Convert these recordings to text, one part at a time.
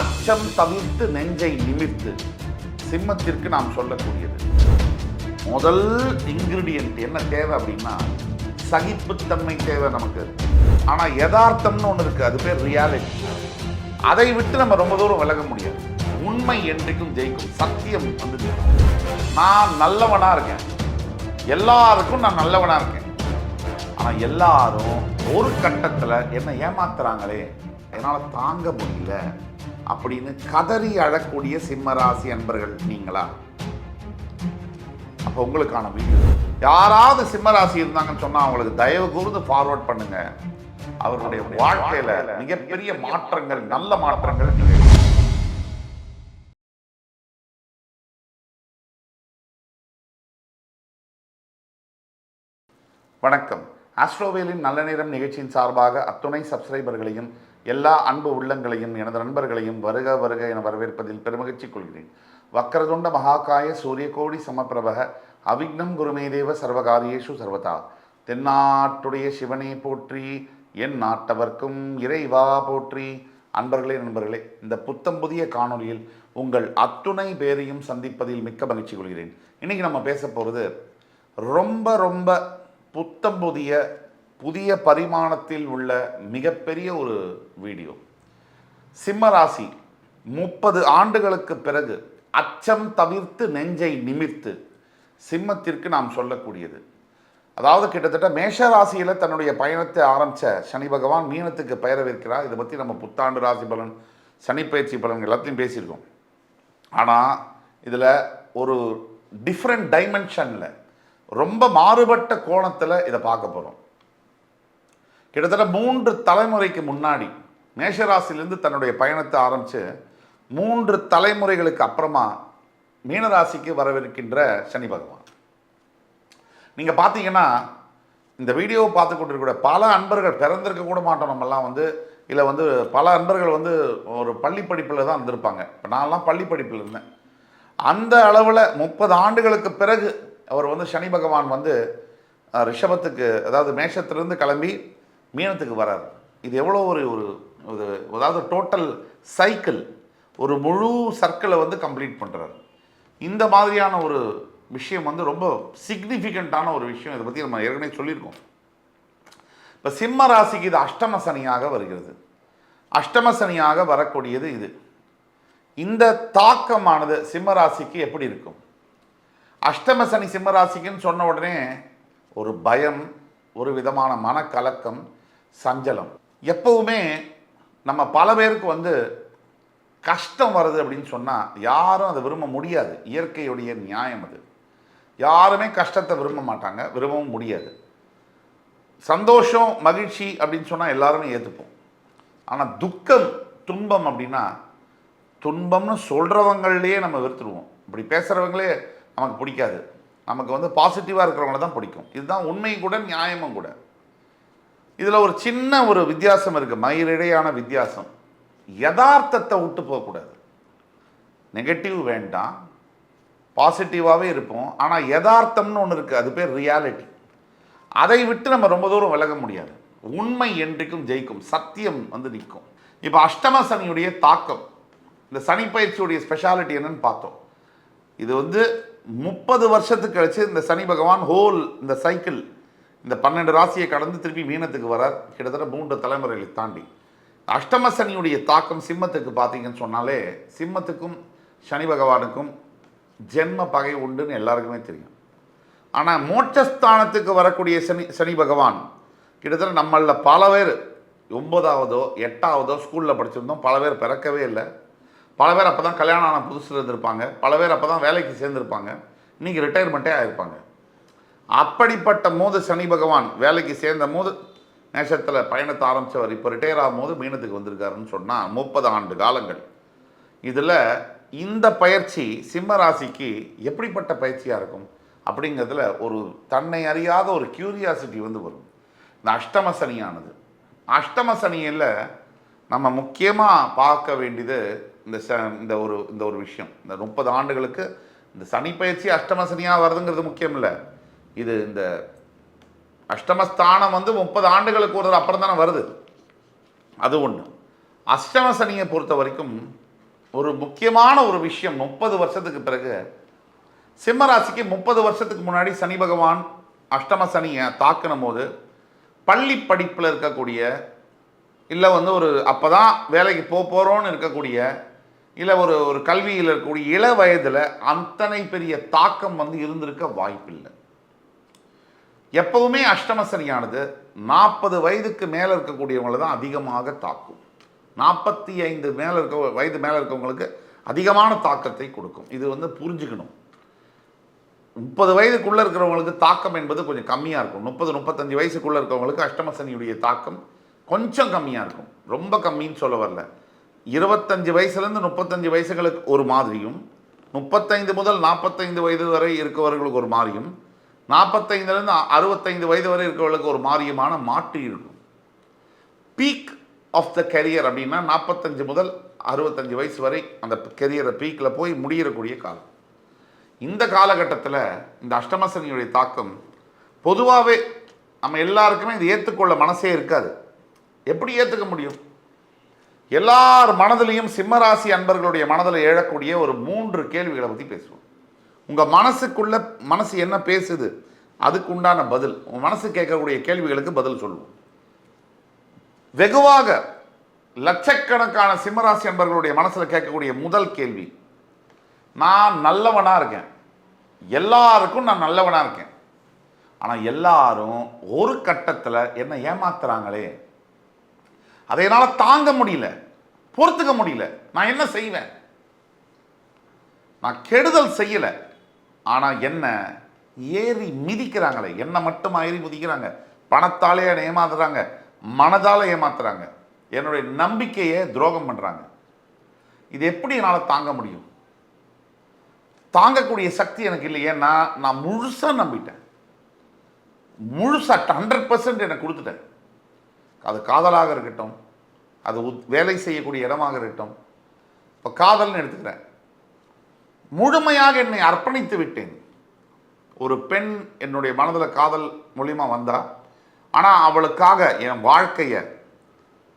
அச்சம் தவிர்த்து நெஞ்சை நிமிர்த்து சிம்மத்திற்கு நாம் சொல்லக்கூடியது. முதல் இன்கிரீடியன்ட் என்ன தேவை அப்படின்னா சகிப்புத்தன்மை தேவை நமக்கு. ஆனால் யதார்த்தம்னு ஒன்று இருக்குது அது பேர் ரியாலிட்டி அதை விட்டு நம்ம ரொம்ப தூரம் விலக முடியாது. உண்மை என்றைக்கும் ஜெயிக்கும் சத்தியம் வந்து நான் நல்லவனாக இருக்கேன். எல்லாருக்கும் நான் நல்லவனாக இருக்கேன். ஆனால் எல்லாரும் ஒரு கட்டத்தில் என்ன ஏமாத்துறாங்களே என்னால் தாங்க முடியல. அப்படின்னு கதறி அழக்கூடிய சிம்மராசி அன்பர்கள் நீங்களா? அப்போ உங்களுக்கான வீடியோ. யாராவது சிம்மராசி இருந்தாங்கன்னு சொன்னா அவங்களுக்கு தயவு கூர்ந்து ஃபார்வர்ட் பண்ணுங்க. அவர்களுடைய வாழ்க்கையில மிகப்பெரிய மாற்றங்கள் நல்ல மாற்றங்கள் நிகழும். வணக்கம். ஆஸ்ட்ரோவேலின் நல்ல நேரம் நிகழ்ச்சியின் சார்பாக அத்துணை சப்ஸ்கிரைபர்களையும் எல்லா அன்பு உள்ளங்களையும் எனது நண்பர்களையும் வருக வருக என வரவேற்பதில் பெருமகிழ்ச்சி கொள்கிறேன். வக்கரதுண்ட மகாகாய சூரியகோடி சமப்பிரபக அவிக்னம் குருமேதேவ சர்வகாரியேஷு சர்வதா. தென்னாட்டுடைய சிவனே போற்றி என் நாட்டவர்க்கும் இறைவா போற்றி. அன்பர்களே நண்பர்களே இந்த புத்தம் புதிய காணொளியில் உங்கள் அத்துணை பேரையும் சந்திப்பதில் மிக்க மகிழ்ச்சி கொள்கிறேன். இன்னைக்கு நம்ம பேச போகிறது ரொம்ப ரொம்ப புத்தம் புதிய புதிய பரிமாணத்தில் உள்ள மிகப்பெரிய ஒரு வீடியோ. சிம்ம ராசி முப்பது ஆண்டுகளுக்கு பிறகு அச்சம் தவிர்த்து நெஞ்சை நிமிர்த்து சிம்மத்திற்கு நாம் சொல்லக்கூடியது. அதாவது கிட்டத்தட்ட மேஷ ராசியில் தன்னுடைய பயணத்தை ஆரம்பித்த சனி பகவான் மீனத்துக்கு பெயரவிருக்கிறார். இதை பற்றி நம்ம புத்தாண்டு ராசி பலன் சனி பயிற்சி பலன் எல்லாத்தையும் பேசியிருக்கோம். ஆனால் இதில் ஒரு டிஃப்ரெண்ட் டைமென்ஷனில் ரொம்ப மாறுபட்ட கோணத்தில் இதை பார்க்க போகிறோம் கிட்டத்தட்ட மூன்று தலைமுறைக்கு முன்னாடி மேஷராசிலேருந்து தன்னுடைய பயணத்தை ஆரம்பித்து மூன்று தலைமுறைகளுக்கு அப்புறமா மீனராசிக்கு வரவிருக்கின்ற சனி பகவான். நீங்கள் பார்த்தீங்கன்னா இந்த வீடியோவை பார்த்து கொண்டிருக்கிற பல அன்பர்கள் பிறந்திருக்க கூட மாட்டோம் நம்மெல்லாம் வந்து இல்லை வந்து பல அன்பர்கள் வந்து ஒரு பள்ளி படிப்பில் தான் இருந்திருப்பாங்க. இப்போ நான்லாம் பள்ளி படிப்பில் இருந்தேன். அந்த அளவில் முப்பது ஆண்டுகளுக்கு பிறகு அவர் வந்து சனி பகவான் வந்து ரிஷபத்துக்கு அதாவது மேஷத்திலிருந்து கிளம்பி மீனத்துக்கு வராது. இது எவ்வளோ ஒரு ஒரு ஒரு அதாவது டோட்டல் சைக்கிள் ஒரு முழு சர்க்கிளை வந்து கம்ப்ளீட் பண்ணுறாரு இந்த மாதிரியான ஒரு விஷயம் வந்து ரொம்ப சிக்னிஃபிகண்ட்டான ஒரு விஷயம். இதை பற்றி நம்ம ஏற்கனவே சொல்லியிருக்கோம். இப்போ சிம்ம ராசிக்கு இது அஷ்டம சனியாக வருகிறது. அஷ்டம சனியாக வரக்கூடியது இது. இந்த தாக்கமானது சிம்ம ராசிக்கு எப்படி இருக்கும்? அஷ்டம சனி சிம்ம ராசிக்குன்னு சொன்ன உடனே ஒரு பயம் ஒரு விதமான மனக்கலக்கம் சஞ்சலம். எப்பவுமே நம்ம பல பேருக்கு வந்து கஷ்டம் வருது அப்படின்னு சொன்னால் யாரும் அதை விரும்ப முடியாது. இயற்கையுடைய நியாயம் அது. யாருமே கஷ்டத்தை விரும்ப மாட்டாங்க. விரும்பவும் முடியாது. சந்தோஷம் மகிழ்ச்சி அப்படின்னு சொன்னால் எல்லாருமே ஏற்றுப்போம் ஆனால் துக்கம் துன்பம் அப்படின்னா துன்பம்னு சொல்கிறவங்களையே நம்ம வெறுத்துருவோம். இப்படி பேசுகிறவங்களே நமக்கு பிடிக்காது. நமக்கு வந்து பாசிட்டிவாக இருக்கிறவங்கள தான் பிடிக்கும். இதுதான் உண்மையும் கூட நியாயமும் கூட. இதில் ஒரு சின்ன ஒரு வித்தியாசம் இருக்குது மயிரிடையான வித்தியாசம். யதார்த்தத்தை விட்டு போகக்கூடாது நெகட்டிவ் வேண்டாம். பாசிட்டிவாகவே இருப்போம். ஆனால் யதார்த்தம்னு ஒன்று இருக்குது அது பேர் ரியாலிட்டி அதை விட்டு நம்ம ரொம்ப தூரம் விலக முடியாது. உண்மை என்றைக்கும் ஜெயிக்கும். சத்தியம் வந்து நிற்கும். இப்போ அஷ்டம சனியுடைய தாக்கம். இந்த சனி பயிற்சியுடைய ஸ்பெஷாலிட்டி என்னன்னு பார்த்தோம். இது வந்து முப்பது வருஷத்துக்கு கழிச்சு இந்த சனி பகவான் ஹோல் இந்த சைக்கிள் இந்த பன்னெண்டு ராசியை கடந்து திருப்பி மீனத்துக்கு வரார் கிட்டத்தட்ட மூன்று தலைமுறைகளை தாண்டி. அஷ்டம சனியுடைய தாக்கம் சிம்மத்துக்கு பார்த்தீங்கன்னு சொன்னாலே சிம்மத்துக்கும் சனி பகவானுக்கும் ஜென்ம பகை உண்டுன்னு எல்லாருக்குமே தெரியும். ஆனால் மோட்சஸ்தானத்துக்கு வரக்கூடிய சனி சனி பகவான் கிட்டத்தட்ட நம்மளில் பல பேர் ஒன்பதாவதோ எட்டாவதோ ஸ்கூலில் படிச்சிருந்தோம். பல பேர் பிறக்கவே இல்லை. பல பேர் அப்போ தான் கல்யாணம் ஆன புதுசில் இருந்திருப்பாங்க. பல பேர் அப்போ தான் வேலைக்கு சேர்ந்துருப்பாங்க. இன்றைக்கி ரிட்டையர்மெண்ட்டே ஆகிருப்பாங்க அப்படிப்பட்ட மோது சனி பகவான் வேலைக்கு சேர்ந்த மோது நேசத்தில் பயணத்தை ஆரம்பித்தவர் இப்போ ரிட்டையர் ஆகும்போது மீனத்துக்கு வந்திருக்காருன்னு சொன்னால் முப்பது ஆண்டு காலங்கள். இதில் இந்த பயிற்சி சிம்ம ராசிக்கு எப்படிப்பட்ட பயிற்சியாக இருக்கும்? அப்படிங்கிறதுல ஒரு தன்னை அறியாத ஒரு கியூரியாசிட்டி வந்து வரும். இந்த அஷ்டம சனியானது. அஷ்டம சனியில் நம்ம முக்கியமாக பார்க்க வேண்டியது இந்த ச இந்த ஒரு இந்த ஒரு விஷயம். இந்த முப்பது ஆண்டுகளுக்கு இந்த சனி பயிற்சி அஷ்டம சனியாக வருதுங்கிறது முக்கியம் இல்லை இது இந்த அஷ்டமஸ்தானம் வந்து முப்பது ஆண்டுகளுக்கு ஒரு அப்புறம் தானே வருது. அது ஒன்று அஷ்டம சனியை பொறுத்த வரைக்கும் ஒரு முக்கியமான ஒரு விஷயம் முப்பது வருஷத்துக்கு பிறகு சிம்மராசிக்கு முப்பது வருஷத்துக்கு முன்னாடி சனி பகவான் அஷ்டம சனியை தாக்கின போது பள்ளி படிப்பில் இருக்கக்கூடிய இல்லை வந்து ஒரு அப்போ தான் வேலைக்கு போக போகிறோன்னு இருக்கக்கூடிய இல்லை ஒரு ஒரு கல்வியில் இருக்கக்கூடிய இள வயதில் அத்தனை பெரிய தாக்கம் வந்து இருந்திருக்க வாய்ப்பில்லை. எப்பவுமே அஷ்டம சனியானது நாற்பது வயதுக்கு மேலே இருக்கக்கூடியவங்களை தான் அதிகமாக தாக்கும். நாற்பத்தி ஐந்து மேலே இருக்க வயது மேலே இருக்கவங்களுக்கு அதிகமான தாக்கத்தை கொடுக்கும். இது வந்து புரிஞ்சுக்கணும். முப்பது வயதுக்குள்ளே இருக்கிறவங்களுக்கு தாக்கம் என்பது கொஞ்சம் கம்மியாக இருக்கும். முப்பது முப்பத்தஞ்சு வயசுக்குள்ளே இருக்கிறவங்களுக்கு அஷ்டமசனியுடைய தாக்கம் கொஞ்சம் கம்மியாக இருக்கும். ரொம்ப கம்மின்னு சொல்ல வரல. இருபத்தஞ்சு வயசுலேருந்து முப்பத்தஞ்சு வயசுகளுக்கு ஒரு மாதிரியும் முப்பத்தைந்து முதல் நாற்பத்தைந்து வயது வரை இருக்கவர்களுக்கு ஒரு மாதிரியும் நாற்பத்தைந்துலேருந்து அறுபத்தைந்து வயது வரை இருக்கிறவர்களுக்கு ஒரு மாரியமான மாற்று இருக்கும். பீக் ஆஃப் த கெரியர் அப்படின்னா நாற்பத்தஞ்சு முதல் அறுபத்தஞ்சு வயசு வரை அந்த கெரியரை பீக்கில் போய் முடியக்கூடிய காலம். இந்த காலகட்டத்தில் இந்த அஷ்டமசனியுடைய தாக்கம் பொதுவாகவே நம்ம எல்லாருக்குமே இது ஏற்றுக்கொள்ள மனசே இருக்காது. எப்படி ஏற்றுக்க முடியும்? எல்லார் மனதிலையும் சிம்மராசி அன்பர்களுடைய மனதில் எழக்கூடிய ஒரு மூன்று கேள்விகளை பற்றி பேசுவோம். உங்கள் மனசுக்குள்ள மனசு என்ன பேசுது? அதுக்கு உண்டான பதில். உங்கள் மனசு கேட்கக்கூடிய கேள்விகளுக்கு பதில் சொல்லுவோம். வெகுவாக லட்சக்கணக்கான சிம்மராசி அன்பர்களுடைய மனசில் கேட்கக்கூடிய முதல் கேள்வி நான் நல்லவனாக இருக்கேன். எல்லாருக்கும் நான் நல்லவனாக இருக்கேன். ஆனால் எல்லாரும் ஒரு கட்டத்தில் என்னை ஏமாத்துறாங்களே. அதை என்னால் தாங்க முடியல பொறுத்துக்க முடியல. நான் என்ன செய்வேன்? நான் கெடுதல் செய்யலை. ஆனால் என்ன? ஏறி மிதிக்கிறாங்களே. என்ன மட்டுமா ஏறி மிதிக்கிறாங்க? பணத்தாலே என்னை ஏமாத்துறாங்க. மனதால் ஏமாத்துறாங்க. என்னுடைய நம்பிக்கையை துரோகம் பண்ணுறாங்க இது எப்படி என்னால் தாங்க முடியும்? தாங்கக்கூடிய சக்தி எனக்கு இல்லை ஏன்னா நான் முழுசாக நம்பிட்டேன். முழுசாக ஹண்ட்ரட் பர்சன்ட் எனக்கு கொடுத்துட்டேன். அது காதலாக இருக்கட்டும். அது உத்- வேலை செய்யக்கூடிய இடமாக இருக்கட்டும். இப்போ காதல்னு எடுத்துக்கிறேன். முழுமையாக என்னை அர்ப்பணித்து விட்டேன். ஒரு பெண் என்னுடைய மனதில் காதல் மூலியமாக வந்தா ஆனால் அவளுக்காக என் வாழ்க்கையை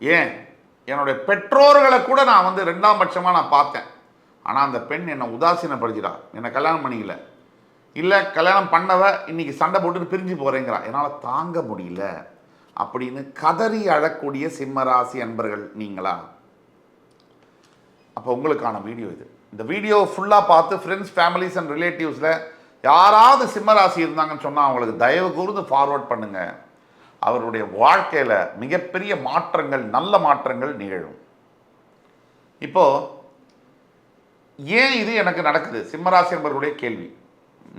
ஏன் என்னுடைய பெற்றோர்களை கூட நான் வந்து ரெண்டாம் பட்சமாக நான் பார்த்தேன். ஆனால் அந்த பெண் என்னை உதாசீனப்படுத்திடா என்னை கல்யாணம் பண்ணிக்கல. இல்லை கல்யாணம் பண்ணவ இன்னைக்கு சண்டை போட்டு பிரிஞ்சு போகிறேங்கிறா என்னால் தாங்க முடியல. அப்படின்னு கதறி அழக்கூடிய சிம்மராசி அன்பர்கள் நீங்களா? அப்போ உங்களுக்கான வீடியோ இது. இந்த வீடியோ ஃபுல்லாக பார்த்து ஃப்ரெண்ட்ஸ் ஃபேமிலிஸ் அண்ட் ரிலேட்டிவ்ஸில் யாராவது சிம்மராசி இருந்தாங்கன்னு சொன்னால் அவங்களுக்கு தயவு கூர்ந்து ஃபார்வர்ட் பண்ணுங்கள் அவருடைய வாழ்க்கையில் மிகப்பெரிய மாற்றங்கள் நல்ல மாற்றங்கள் நிகழும். இப்போது ஏன் இது எனக்கு நடக்குது? சிம்மராசி என்பவருடைய கேள்வி.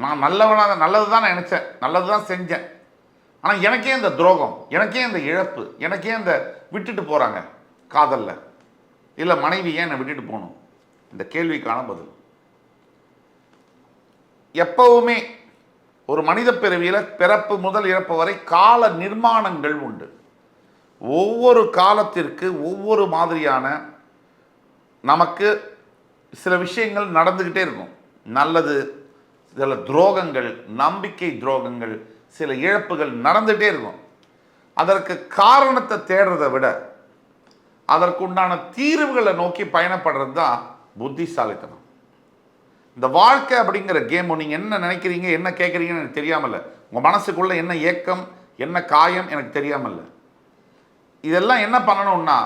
நான் நல்லவனாக நல்லது தான் நினச்சேன் நல்லது தான் செஞ்சேன். ஆனால் எனக்கே இந்த துரோகம் எனக்கே இந்த இழப்பு எனக்கே இந்த விட்டுட்டு போகிறாங்க காதலில். இல்லை மனைவி ஏன் என்னை விட்டுட்டு போகணும்? இந்த கேள்விக்கான பதில். எப்பவுமே ஒரு மனித பிறவியில் பிறப்பு முதல் இறப்பு வரை கால நிர்மாணங்கள் உண்டு. ஒவ்வொரு காலத்திற்கு ஒவ்வொரு மாதிரியான நமக்கு சில விஷயங்கள் நடந்துக்கிட்டே இருக்கும். நல்லது சில துரோகங்கள் நம்பிக்கை துரோகங்கள் சில இழப்புகள் நடந்துகிட்டே இருக்கும். அதற்கு காரணத்தை தேடுறதை விட அதற்குண்டான தீர்வுகளை நோக்கி பயணப்படுறது தான் புத்திசாலித்தனம். இந்த வாழ்க்கை அப்படிங்கிற கேம் நீங்கள் என்ன நினைக்கிறீங்க என்ன கேட்குறீங்கன்னு எனக்கு தெரியாமல் உங்கள் மனசுக்குள்ளே என்ன ஏக்கம் என்ன காயம் எனக்கு தெரியாமல்ல. இதெல்லாம் என்ன பண்ணணும்னா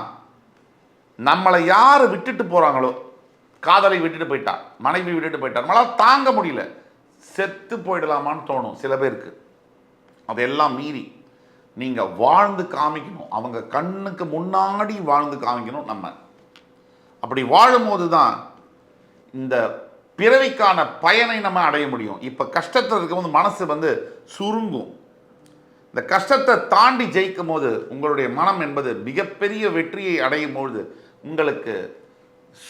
நம்மளை யார் விட்டுட்டு போகிறாங்களோ காதலை விட்டுட்டு போயிட்டா மனைவி விட்டுட்டு போயிட்டா நம்மளால் தாங்க முடியல செத்து போயிடலாமான்னு தோணும் சில பேருக்கு. அதையெல்லாம் மீறி நீங்கள் வாழ்ந்து காமிக்கணும். அவங்க கண்ணுக்கு முன்னாடி வாழ்ந்து காமிக்கணும் நம்ம. அப்படி வாழும்போது தான் இந்த பிறவிக்கான பயனை நம்ம அடைய முடியும். இப்போ கஷ்டத்தில் இருக்கும்போது மனசு வந்து சுருங்கும். இந்த கஷ்டத்தை தாண்டி ஜெயிக்கும் போது உங்களுடைய மனம் என்பது மிகப்பெரிய வெற்றியை அடையும் பொழுது உங்களுக்கு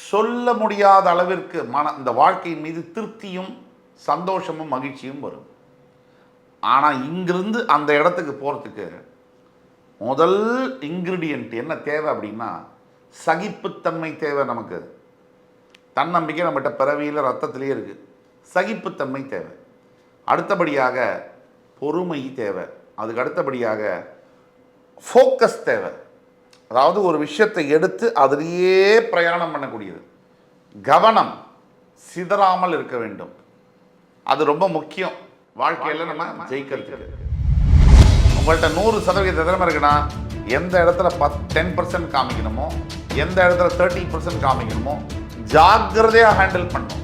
சொல்ல முடியாத அளவிற்கு மன இந்த வாழ்க்கையின் மீது திருப்தியும் சந்தோஷமும் மகிழ்ச்சியும் வரும். ஆனால் இங்கிருந்து அந்த இடத்துக்கு போகிறதுக்கு முதல் இன்க்ரீடியன்ட் என்ன தேவை அப்படின்னா சகிப்புத்தன்மை தேவை நமக்கு. தன்னம்பிக்கை நம்மகிட்ட பிறவியில் ரத்தத்திலே இருக்குது சகிப்புத்தன்மை தேவை. அடுத்தபடியாக பொறுமை தேவை. அதுக்கு அடுத்தபடியாக ஃபோக்கஸ் தேவை. அதாவது ஒரு விஷயத்தை எடுத்து அதிலேயே பிரயாணம் பண்ணக்கூடியது. கவனம் சிதறாமல் இருக்க வேண்டும். அது ரொம்ப முக்கியம். வாழ்க்கையில் நம்ம ஜெயிக்கிறதுக்கு. உங்கள்கிட்ட நூறு சதவீத திறமை இருக்குன்னா எந்த இடத்துல பத் டென் பர்சன்ட் காமிக்கணுமோ எந்த இடத்துல தேர்ட்டி பர்சன்ட் காமிக்கணுமோ ஜாக்கிரதையாக ஹேண்டில் பண்ணும்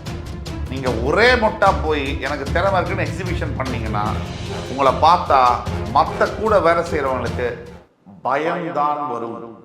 நீங்கள் ஒரே மொட்டா போய் எனக்கு திறமை இருக்குன்னு எக்ஸிபிஷன் பண்ணீங்கன்னா உங்களை பார்த்தா மற்ற கூட வேலை செய்கிறவங்களுக்கு பயம்தான் வரும்.